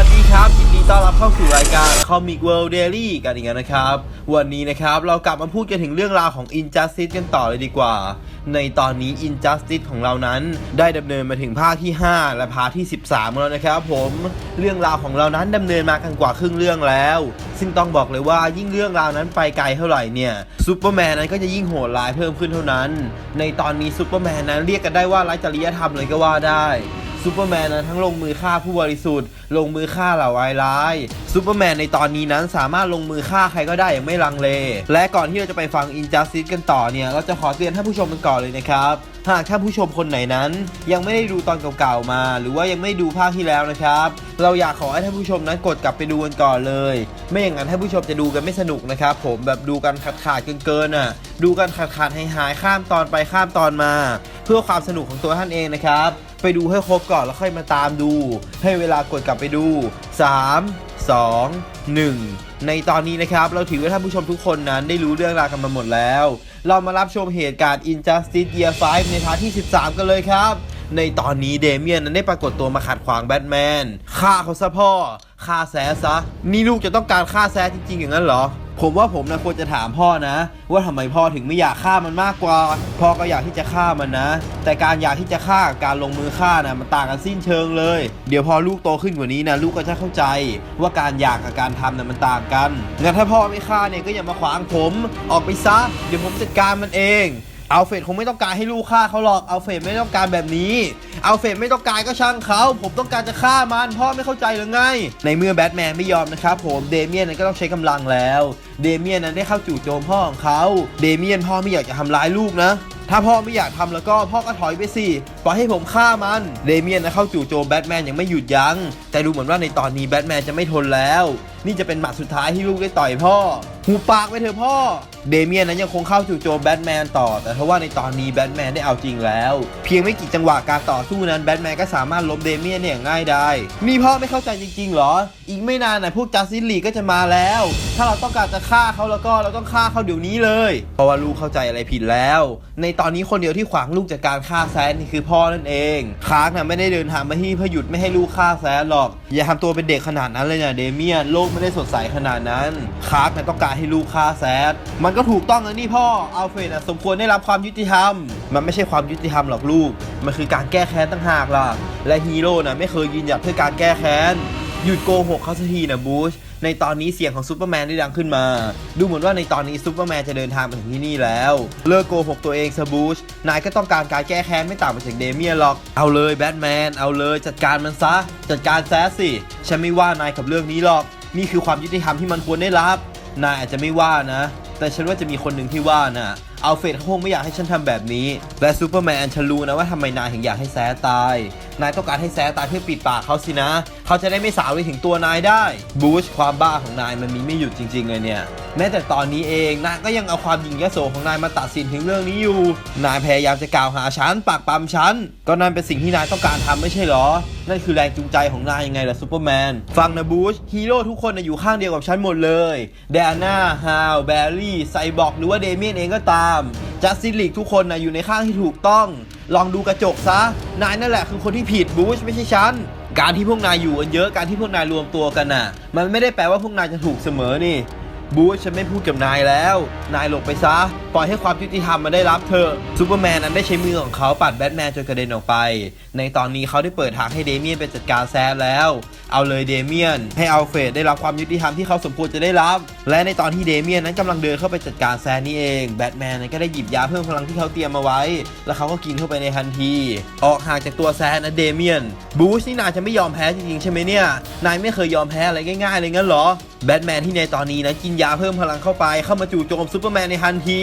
วัสดีครับยินดีต้อนรับเข้าสู่รายการ Comic World Daily กันอีกแล้วนะครับ วันนี้นะครับเรากลับมาพูดกันถึงเรื่องราวของ Injustice กันต่อเลยดีกว่า ในตอนนี้ Injustice ของเรานั้น ได้ดำเนินมาถึงภาคที่ 5 และภาคที่ 13แล้วนะครับ ผมเรื่องราวของเรานั้นดำเนินมากันกว่าครึ่งเรื่องแล้ว ซึ่งต้องบอกเลยว่ายิ่งเรื่องราวนั้นไปไกลเท่าไหร่เนี่ยซูเปอร์แมนนั้นก็จะยิ่งโหดร้ายเพิ่มขึ้นเท่านั้น ในตอนนี้ซูเปอร์แมนนั้นเรียกกันได้ว่าไร้จริยธรรมเลยก็ว่าได้ ซูเปอร์แมนนั้นทั้งลงมือฆ่าผู้บริสุทธิ์ ลงมือฆ่าเหล่าไายร้ายซูเปอร์แมนในตอนนี้นั้นสามารถลงมือฆ่าใครก็ได้อย่างไม่ลังเล และก่อนที่เราจะไปฟัง Injustice กันต่อเนี่ย เราจะขอเตือนท่านผู้ชมกันก่อนเลยนะครับ หากท่านผู้ชมคนไหนนั้น ยังไม่ได้ดูตอนเก่าๆมา หรือว่ายังไม่ดูภาคที่แล้วนะครับ เราอยากขอให้ท่านผู้ชมนั้นกดกลับไปดูกันก่อนเลย ไม่อย่างนั้นท่านผู้ชมจะดูกันไม่สนุกนะครับผมแบบดูกันขาดขาดๆเกินๆอะดูกันขาดขาดๆหายๆข้ามตอนไปข้ามตอนมา เพื่อความสนุกของตัวท่านเองนะครับ ไปดูให้ครบก่อนแล้วค่อยมาตามดู ให้เวลากดกลับไปดู 3 2 1 ในตอนนี้นะครับ เราถือว่าท่านผู้ชมทุกคนนั้นได้รู้เรื่องราวกันมาหมดแล้ว เรามารับชมเหตุการณ์ Injustice Year 5 ในพาร์ทที่ 13 กันเลยครับ ในตอนนี้เดเมียนนั้นได้ปรากฏตัวมาขัดขวางแบทแมนฆ่าเขาซะพ่อฆ่าแซะซะนี่ลูกจะต้องการฆ่าแซะจริงๆอย่างนั้นเหรอ ผมว่าผมนะควรจะถามพ่อนะ ว่าทำไมพ่อถึงไม่อยากฆ่ามันมากกว่า พ่อก็อยากที่จะฆ่ามันนะ แต่การอยากที่จะฆ่ากับการลงมือฆ่านะมันต่างกันสิ้นเชิงเลย เดี๋ยวพอลูกโตขึ้นกว่านี้นะลูกก็จะเข้าใจ ว่าการอยากกับการทำนะมันต่างกันงั้นถ้าพ่อไม่ฆ่าเนี่ยก็อย่ามาขวางผม ออกไปซะเดี๋ยวผมจัดการมันเอง อัลเฟรดคงไม่ต้องการให้ลูกฆ่าเขาหรอกอัลเฟรดไม่ต้องการแบบนี้อัลเฟรดไม่ต้องการก็ช่างเขาผมต้องการจะฆ่ามันพ่อไม่เข้าใจหรือไง ในเมื่อแบทแมนไม่ยอมนะครับผมเดเมียนนั้นก็ต้องใช้กำลังแล้ว เดเมียนนั้นได้เข้าจู่โจมพ่อของเขาเดเมียนพ่อไม่อยากจะทำร้ายลูกนะถ้าพ่อไม่อยากทำแล้วก็พ่อก็ถอยไปสิปล่อยให้ผมฆ่ามันเดเมียนนะเข้าจู่โจมแบทแมนยังไม่หยุดยัง้งแต่ดูเหมือนว่าในตอนนี้แบทแมนจะไม่ทนแล้ว นี่จะเป็นหมัดสุดท้ายที่ลูกได้ต่อยพ่อหูปากไปเถอะพ่อ เดเมียนนั้นยังคงเข้าจู่โจมแบทแมนต่อ แต่ทว่าในตอนนี้แบทแมนได้เอาจริงแล้ว เพียงไม่กี่จังหวะการต่อสู้นั้นแบทแมนก็สามารถล้มเดเมียนได้อย่างง่ายไดายนี่พ่อไม่เข้าใจจริงๆเหรอ อีกไม่นานนะพวกจัสติสลีก็จะมาแล้ว ถ้าเราต้องการจะฆ่าเขาแล้วก็เราต้องฆ่าเขาเดี๋ยวนี้เลย เพราะว่าลูกเข้าใจอะไรผิดแล้ว ในตอนนี้คนเดียวที่ขวางลูกจากการฆ่าแซนนี่คือพ่อนั่นเองคาร์กนะไม่ได้เดินทางมาที่เพื่อหยุดไม่ให้ลูกฆ่าแซนหรอก อย่าทำตัวเป็นเด็กขนาดนั้นเลยนะเดเมียนโลกไม่ได้สดใสขนาดนั้นคาร์กนะต้องการให้ลูกฆ่าแซนมันก็ถูกต้องแล้วนี่พ่ออัลเฟรดนสมควรได้รับความยุติธรรม มันไม่ใช่ความยุติธรรมหรอกลูก มันคือการแก้แค้นตั้งหากล่ะ และฮีโร่นะไม่เคยยืนหยัดเพื่อการแก้แค้นหยุดโกหกเขาสักทีนะบูชในตอนนี้เสียงของซูเปอร์แมนได้ดังขึ้นมา ดูเหมือนว่าในตอนนี้ซูเปอร์แมนจะเดินทางมาถึงที่นี่แล้ว เลิกโกหกตัวเองซะบูชนายก็ต้องการการแก้แค้นไม่ต่างไปจากเดเมียนหรอก เอาเลยแบทแมน เอาเลยจัดการมันซะ จัดการแซสสิ ฉันไม่ว่านายกับเรื่องนี้หรอก นี่คือความยุติธรรมที่มันควรได้รับ นายอาจจะไม่ว่านะ แต่ฉันว่าจะมีคนหนึ่งที่ว่าน่ะอัลเฟรดเขาคงไม่อยากให้ฉันทำแบบนี้ และซูเปอร์แมนฉันรู้นะว่าทำไมนายถึงอยากให้แซตาย นายต้องการให้แซตายเพื่อปิดปากเขาสินะเขาจะได้ไม่สาวไปถึงตัวนายได้บูชความบ้าของนายมันมีไม่หยุดจริง ๆ เลยเนี่ย แม้แต่ตอนนี้เองนายก็ยังเอาความหยิ่งยโสของนายมาตัดสินถึงเรื่องนี้อยู่ นายพยายามจะกล่าวหาฉันปากปั๊มฉัน ก็นั่นเป็นสิ่งที่นายต้องการทำไม่ใช่เหรอ นั่นคือแรงจูงใจของนายยังไงล่ะซูเปอร์แมน ฟังนะบูชฮีโร่ทุกคนอยู่ข้างเดียวกับฉันหมดเลยเดอาน่าฮาวแบร์รี่ไซบอร์กหรือว่าเดเมียนเองก็ตามจัสติลีกทุกคนนะอยู่ในข้างที่ถูกต้อง ลองดูกระจกซะ นายนั่นแหละคือคนที่ผิดบูชไม่ใช่ฉัน การที่พวกนายอยู่กันเยอะการที่พวกนายรวมตัวกันน่ะ มันไม่ได้แปลว่าพวกนายจะถูกเสมอนี่ บูชฉันไม่พูดกับนายแล้ว นายหลบไปซะ ปล่อยให้ความยุติธรรมมาได้รับเถอซูเปอร์แมนนั้นได้ใช้มือของเขาปัดแบทแมนจนกระเด็นออกไป ในตอนนี้เขาได้เปิดทางให้เดเมียนไปจัดการแซดแล้ว เอาเลยเดเมียน ให้อัลเฟรดได้รับความยุติธรรมที่เขาสมควรจะได้รับ และในตอนที่เดเมียนนั้นกำลังเดินเข้าไปจัดการแซดนี่เองแบทแมนนั้นก็ได้หยิบยาเพิ่มพลังที่เขาเตรียมมาไว้ แล้วเขาก็กินเข้าไปในทันที ออกห่างจากตัวแซดนะเดเมียนบูชนี่นายจะไม่ยอมแพ้จริงๆใช่ไหมเนี่ยนายไม่เคยยอมแพ้อะไรง่ายๆเลยงั้นเหรอแบทแมนที่ในตอนนี้นะกินยาเพิ่มพลังเข้าไปเข้ามาจู่โจมซูเปอร์แมนในทันที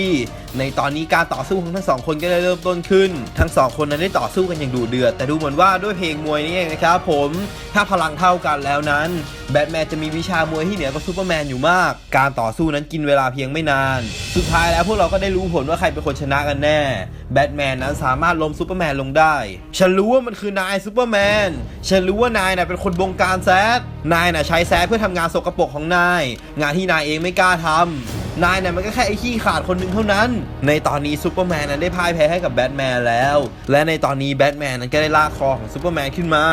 ในตอนนี้การต่อสู้ของทั้งสองคนก็ได้เริ่มต้นขึ้น ทั้งสองคนนั้นได้ต่อสู้กันอย่างดุเดือด แต่ดูเหมือนว่าด้วยเพลงมวยนี่เองนะครับผมถ้าพลังเท่ากันแล้วนั้นแบทแมนจะมีวิชามวยที่เหนือกว่าซูเปอร์แมนอยู่มาก การต่อสู้นั้นกินเวลาเพียงไม่นาน สุดท้ายแล้วพวกเราก็ได้รู้ผลว่าใครเป็นคนชนะกันแน่ แบทแมนนั้นสามารถล้มซูเปอร์แมนลงได้ ฉันรู้ว่ามันคือนายซูเปอร์แมน ฉันรู้ว่านายน่ะเป็นคนบงการแซดนายน่ะใช้แซดเพื่อทำงานสกปรกของนาย งานที่นายเองไม่กล้าทำ นายเนี่ยมันก็แค่ไอ้ขี้ขาดคนหนึ่งเท่านั้น ในตอนนี้ซูเปอร์แมนนั้นได้พ่ายแพ้ให้กับแบทแมนแล้ว และในตอนนี้แบทแมนนั้นก็ได้ลากคอของซูเปอร์แมนขึ้นมา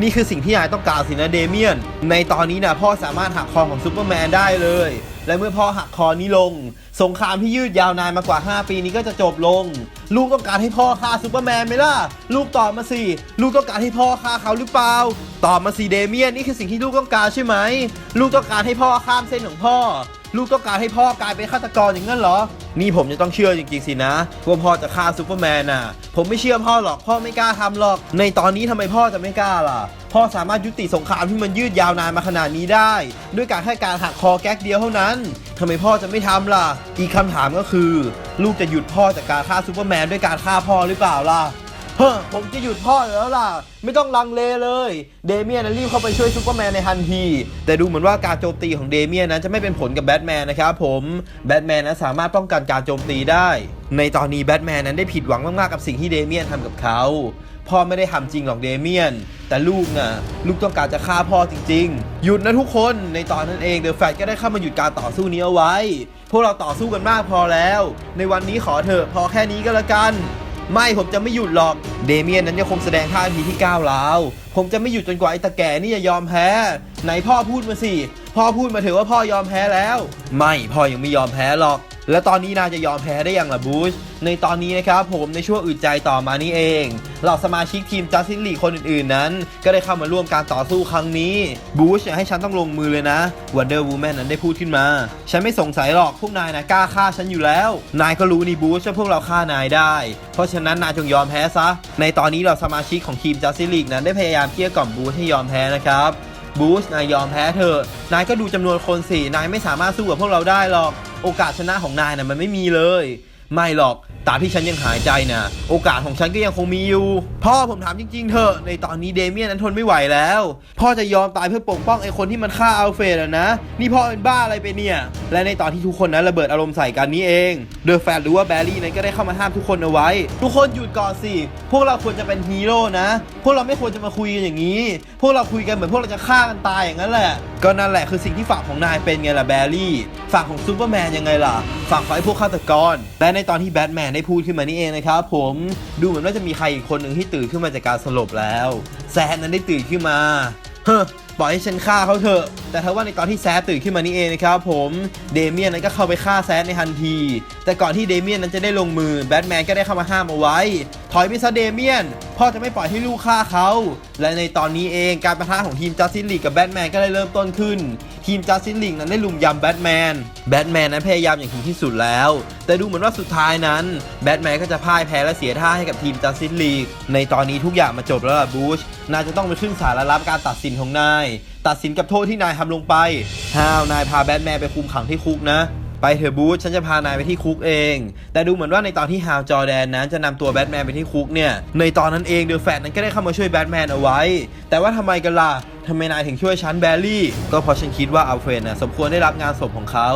นี่คือสิ่งที่นายต้องการสินะเดเมียน ในตอนนี้นะพ่อสามารถหักคอของซูเปอร์แมนได้เลย และเมื่อพ่อหักคอนี้ลง สงครามที่ยืดยาวนานมากว่า 5 ปีนี้ก็จะจบลง ลูกต้องการให้พ่อฆ่าซูเปอร์แมนไหมล่ะ ลูกตอบมาสิ ลูกต้องการให้พ่อฆ่าเขาหรือเปล่า ตอบมาสิเดเมียน นี่คือสิ่งที่ลูกต้องการใช่ไหม ลูกต้องการให้พ่อข้ามเส้นของพ่อ ลูกต้องการให้พ่อกลายเป็นฆาตกรอย่างนั้นเหรอ นี่ผมจะต้องเชื่อจริงๆสินะว่าพ่อจะฆ่าซูเปอร์แมนน่ะ ผมไม่เชื่อพ่อหรอก พ่อไม่กล้าทำหรอก ในตอนนี้ทำไมพ่อจะไม่กล้าล่ะ พ่อสามารถยุติสงครามที่มันยืดยาวนานมาขนาดนี้ได้ ด้วยการแค่การหักคอแก๊กเดียวเท่านั้นทำไมพ่อจะไม่ทำล่ะ อีกคำถามก็คือ ลูกจะหยุดพ่อจากการฆ่าซูเปอร์แมนด้วยการฆ่าพ่อหรือเปล่าล่ะ เฮ้อผมจะหยุดพ่ออยู่แล้วล่ะ ไม่ต้องลังเลเลย เดเมียนรีบเข้าไปช่วยซูเปอร์แมนในทันที แต่ดูเหมือนว่าการโจมตีของเดเมียนนั้นจะไม่เป็นผลกับแบทแมนนะครับผมแบทแมนนั้นสามารถป้องกันการโจมตีได้ ในตอนนี้แบทแมนนั้นได้ผิดหวังมากๆกับสิ่งที่เดเมียนทำกับเขาพ่อไม่ได้ทำจริงหรอกเดเมียน แต่ลูกน่ะลูกต้องการจะฆ่าพ่อจริง ๆ หยุดนะทุกคนในตอนนั้นเองเดอะแฟตก็ได้เข้ามาหยุดการต่อสู้นี้เอาไว้ พวกเราต่อสู้กันมากพอแล้ว ในวันนี้ขอเถอะพอแค่นี้ก็แล้วกัน ไม่ผมจะไม่หยุดหรอก เดเมียนนั้นยังคงแสดงท่าทีที่ก้าวร้าวผมจะไม่หยุดจนกว่าไอ้ตาแก่นี่จะยอมแพ้ ไหนพ่อพูดมาสิ พ่อพูดมาเถอะว่าพ่อยอมแพ้แล้ว ไม่พ่อยังไม่ยอมแพ้หรอก แล้วตอนนี้นายจะยอมแพ้ได้อยังละบูช ในตอนนี้นะครับผมในช่วงอึดใจต่อมานี่เอง เหล่าสมาชิกทีมจัสตินลีคนอื่นๆ นั้น ก็ได้เข้ามาร่วมการต่อสู้ครั้งนี้บูชให้ฉันต้องลงมือเลยนะวันเดอร์วูแมนนั้นได้พูดขึ้นมา ฉันไม่สงสัยหรอกพวกนายนะกล้าฆ่าฉันอยู่แล้ว นายก็รู้นี่บูชว่าพวกเราฆ่านายได้ เพราะฉะนั้นนายจงยอมแพ้ซะ ในตอนนี้เราสมาชิกของทีมจัสตินลีนั้นได้พยายามเกลี้ยกล่อมบูชให้ยอมแพ้นะครับบูชนายยอมแพ้เถอะ นายก็ดูจำนวนคนสิ นายไม่สามารถสู้กับพวกเราได้หรอก โอกาสชนะของนายน่ะมันไม่มีเลย ไม่หรอก ตาบที่ฉันยังหายใจนะโอกาสของฉันก็ยังคงมีอยู่ พ่อผมถามจริงๆเถอะในตอนนี้เดเมียนนั้นทนไม่ไหวแล้ว พ่อจะยอมตายเพื่อปกป้องไอ้คนที่มันฆ่าอัลเฟรดนะ นี่พ่อเป็นบ้าอะไรไปเนี่ย และในตอนที่ทุกคนนั้นระเบิดอารมณ์ใส่กันนี้เองเดอะแฟตหรือว่าแบร์รี่นั้นก็ได้เข้ามาห้ามทุกคนเอาไว้ ทุกคนหยุดก่อนสิพวกเราควรจะเป็นฮีโร่นะ พวกเราไม่ควรจะมาคุยกันอย่างนี้ พวกเราคุยกันเหมือนพวกเราจะฆ่ากันตายอย่างนั้นแหละ ก็นั่นแหละคือสิ่งที่ฝั่งของนายเป็นไงล่ะแบร์รี่ฝั่งของซูเปอร์แมนยังไงล่ะฝั่งของไอ้พวกฆาตกร และในตอนที่แบทแมนได้พูดขึ้นมานี่เองนะครับผมดูเหมือนว่าจะมีใครอีกคนหนึ่งที่ตื่นขึ้นมาจากการสลบแล้ว แซนนั้นได้ตื่นขึ้นมาเฮ้ ปล่อยให้ฉันฆ่าเขาเถอะ แต่ถ้าว่าในตอนที่แซดตื่นขึ้นมานี่เองนะครับผมเดเมียนนั้นก็เข้าไปฆ่าแซดในทันที แต่ก่อนที่เดเมียนนั้นจะได้ลงมือแบทแมนก็ได้เข้ามาห้ามเอาไว้ ถอยไปซะเดเมียนพ่อจะไม่ปล่อยให้ลูกฆ่าเขา และในตอนนี้เองการประทะของทีมจัสตินลีกกับแบทแมนก็ได้เริ่มต้นขึ้น ทีมจัสตินลีกนั้นได้ลุมยำแบทแมน แบทแมนนั้นพยายามอย่างถึงที่สุดแล้ว แต่ดูเหมือนว่าสุดท้ายนั้นแบทแมนก็จะพ่ายแพ้และเสียท่าให้กับทีมจัสตินลีกในตอนนี้ทุกอย่างมาจบแล้วล่ะบูชนายจะต้องไปขึ้นศาลและรับการตัดสินของนายตัดสินกับโทษที่นายทำลงไปห้าวนายพาแบทแมนไปคุมขังที่คุกนะไปเถอะบูธฉันจะพานายไปที่คุกเอง แต่ดูเหมือนว่าในตอนที่ฮาวจอแดนนั้นจะนำตัวแบทแมนไปที่คุกเนี่ย ในตอนนั้นเองเดอะแฟตนั้นก็ได้เข้ามาช่วยแบทแมนเอาไว้ แต่ว่าทำไมกันล่ะทำไมนายถึงช่วยฉันแบลลี่ ก็เพราะฉันคิดว่าอัลเฟรดน่ะสมควรได้รับงานศพของเขา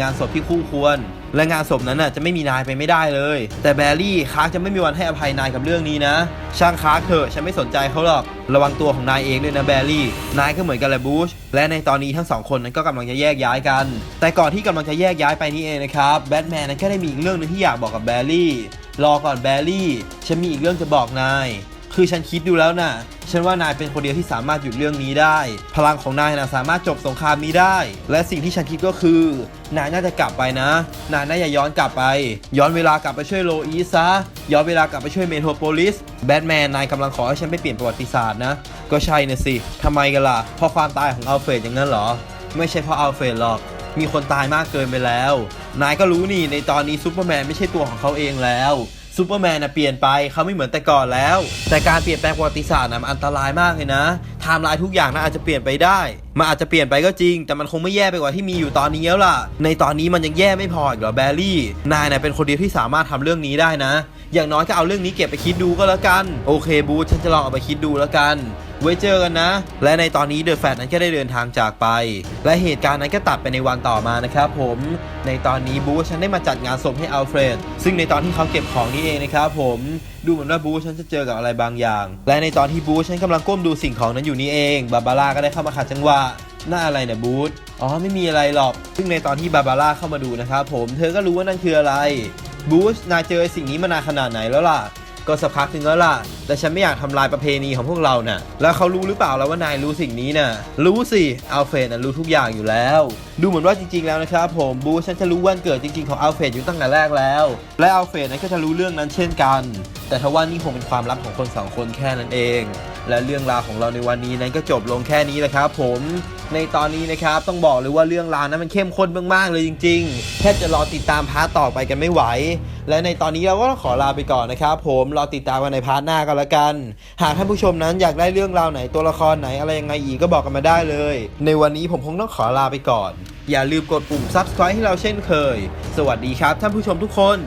งานศพที่คู่ควร และงานศพนั้นน่ะจะไม่มีนายไปไม่ได้เลย แต่แบลลี่คาร์กจะไม่มีวันให้อภัยนายกับเรื่องนี้นะ ช่างคาร์กเถอะฉันไม่สนใจเขาหรอก ระวังตัวของนายเองด้วยนะแบลลี่ นายก็เหมือนกันแหละบูชและในตอนนี้ทั้งสองคนนั้นก็กำลังจะแยกย้ายกัน แต่ก่อนที่กำลังจะแยกย้ายไปนี่เองนะครับแบทแมนนั้นก็ได้มีอีกเรื่องหนึงที่อยากบอกกับแบลลี่รอก่อนแบลลี่ฉันมีอีกเรื่องจะบอกนาย คือฉันคิดดูแล้วน่ะ ฉันว่านายเป็นคนเดียวที่สามารถหยุดเรื่องนี้ได้ พลังของนายนะสามารถจบสงครามนี้ได้ และสิ่งที่ฉันคิดก็คือ นายน่าจะกลับไปนะ นายน่าจะย้อนกลับไป ย้อนเวลากลับไปช่วยโลอีซะ ย้อนเวลากลับไปช่วยเมโทรโพลิส แบทแมนนายกำลังขอให้ฉันไปเปลี่ยนประวัติศาสตร์นะ ก็ใช่นะสิทำไมกันล่ะ เพราะความตายของอัลเฟรดอย่างนั้นเหรอ ไม่ใช่เพราะอัลเฟรดหรอก มีคนตายมากเกินไปแล้ว นายก็รู้นี่ในตอนนี้ซูเปอร์แมนไม่ใช่ตัวของเขาเองแล้ว ซูเปอร์แมนนะเปลี่ยนไปเขาไม่เหมือนแต่ก่อนแล้ว แต่การเปลี่ยนแปลงประวัติศาสตร์นะมันอันตรายมากเลยนะไทม์ไลน์ทุกอย่างนะอาจจะเปลี่ยนไปได้ มันอาจจะเปลี่ยนไปก็จริง แต่มันคงไม่แย่ไปกว่าที่มีอยู่ตอนนี้แล้วล่ะ ในตอนนี้มันยังแย่ไม่พออีกเหรอแบร์รี่ นายนะเป็นคนเดียวที่สามารถทำเรื่องนี้ได้นะ อย่างน้อยก็เอาเรื่องนี้เก็บไปคิดดูก็แล้วกัน โอเคบูธฉันจะลองเอาไปคิดดูแล้วกัน ไว้เจอกันนะ และในตอนนี้เดอะแฟตนั้นก็ได้เดินทางจากไป และเหตุการณ์นั้นก็ตัดไปในวันต่อมานะครับผมในตอนนี้บูธฉันได้มาจัดงานศพให้อัลเฟรดซึ่งในตอนที่เขาเก็บของนี่เองนะครับผมดูเหมือนว่าบูธฉันจะเจอกับอะไรบางอย่าง และในตอนที่บูธฉันกำลังก้มดูสิ่งของนั้นอยู่นี่เองบาบาร่าก็ได้เข้ามาขัดจังหวะหน้าอะไรเนี่ยบูธอ๋อไม่มีอะไรหรอก ซึ่งในตอนที่บาบาร่าเข้ามาดูนะครับผมเธอก็รู้ว่านั่นคืออะไรบูชนายเจอสิ่งนี้มานานขนาดไหนแล้วล่ะ ก็สักพักหนึ่งแล้วล่ะ แต่ฉันไม่อยากทำลายประเพณีของพวกเราน่ะ แล้วเขารู้หรือเปล่าแล้วว่านายรู้สิ่งนี้น่ะ รู้สิอัลเฟรดน่ะรู้ทุกอย่างอยู่แล้ว ดูเหมือนว่าจริงๆแล้วนะครับผมบูฉันจะรู้วันเกิดจริงๆของอัลเฟรดอยู่ตั้งแต่แรกแล้ว และอัลเฟรดนั้นก็จะรู้เรื่องนั้นเช่นกัน แต่ทว่านี่คงเป็นความลับของคนสองคนแค่นั้นเอง และเรื่องราวของเราในวันนี้นั้นก็จบลงแค่นี้แหละครับผมในตอนนี้นะครับต้องบอกเลยว่าเรื่องราวนั้นมันเข้มข้นมากๆเลยจริงๆแทบจะรอติดตามพาร์ตต่อไปกันไม่ไหว และในตอนนี้เราก็ต้องขอลาไปก่อนนะครับผมรอติดตามกันในพาร์ทหน้ากันละกัน หากท่านผู้ชมนั้นอยากได้เรื่องราวไหนตัวละครไหนอะไรยังไงอีกก็บอกกันมาได้เลย ในวันนี้ผมคงต้องขอลาไปก่อน อย่าลืมกดปุ่ม subscribe ให้เราเช่นเคย สวัสดีครับท่านผู้ชมทุกคน